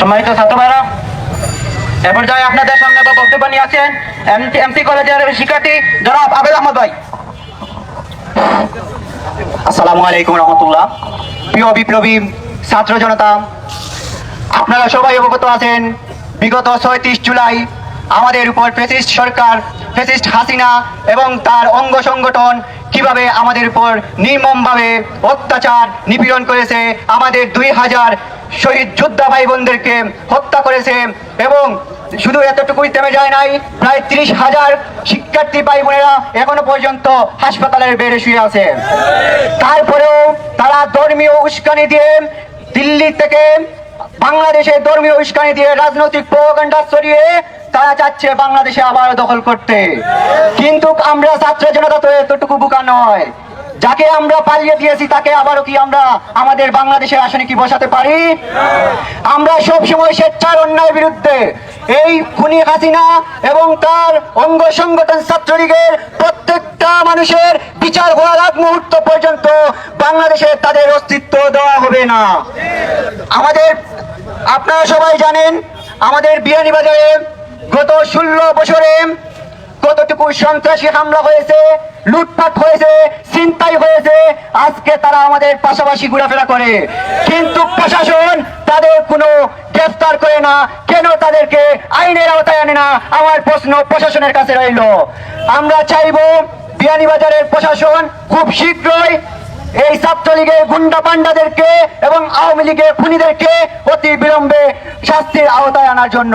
সম্মানিত ছাত্র ভাইরা এ পর্যায়ে আপনাদের সামনে বক্তব্য নিয়ে আছেন এমসি কলেজের শিক্ষার্থী জনাব আবেদ আহমদ ভাই। আসসালামু আলাইকুম রহমতুল্লাহ। প্রিয় বিপ্লবী ছাত্র জনতা, আপনারা সবাই অবগত আছেন, বিগত ছয়ত্রিশ জুলাই আমাদের উপর ফেসিস্ট সরকার, ফেসিস্ট হাসিনা এবং তার অঙ্গ সংগঠন কীভাবে আমাদের উপর নির্মমভাবে অত্যাচার নিপীড়ন করেছে, আমাদের দুই হাজার শহীদ যোদ্ধা ভাই বোনদেরকে হত্যা করেছে এবং শুধু এতটুকুই থেমে যায় নাই, প্রায় তিরিশ হাজার শিক্ষার্থী ভাই বোনেরা এখনও পর্যন্ত হাসপাতালের বেড়ে শুয়ে আছে। তারপরেও তারা ধর্মীয় উস্কানি দিয়ে দিল্লি থেকে বাংলাদেশে ধর্মীয় উস্কানি দিয়ে রাজনৈতিক প্রোপাগান্ডা ছড়িয়ে তারা চাচ্ছে বাংলাদেশে আবার দখল করতে। কিন্তু আমরা ছাত্র জনতা তো এতটুকু বোকা নয়। যাকে আমরা পালিয়ে দিয়েছি, তাকে আবারও কি আমরা আমাদের বাংলাদেশের আসনে কি বসাতে পারি? আমরা সব সময় স্বেচ্ছার অন্যায়ের বিরুদ্ধে এই খুনি হাসিনা এবং তার অঙ্গ সংগঠন ছাত্রলীগের প্রত্যেকটা মানুষের বিচার হওয়ার আগ মুহূর্ত পর্যন্ত বাংলাদেশে তাদের অস্তিত্ব দেওয়া হবে না। আমাদের, আপনারা সবাই জানেন, আমাদের বিয়ানীবাজারে গত ষোলো বছরে কতটুকু সন্ত্রাসী হামলা হয়েছে, লুটপাট হয়েছে চিন্তাই হয়েছে, আজকে তারা আমাদের পাশাপাশি ঘোরাফেরা করে। কিন্তু প্রশাসন তাদের কোনো গ্রেফতার করে না। কেন তাদেরকে আইনের আওতায় আনে না? আমার প্রশ্ন প্রশাসনের কাছে রইল। আমরা চাইব বিয়ানীবাজারের প্রশাসন খুব শীঘ্রই এই ছাত্রলীগের গুন্ডা পান্ডাদেরকে এবং আওয়ামী লীগের খুনিদেরকে অতি বিলম্বে শাস্তির আওতায় আনার জন্য।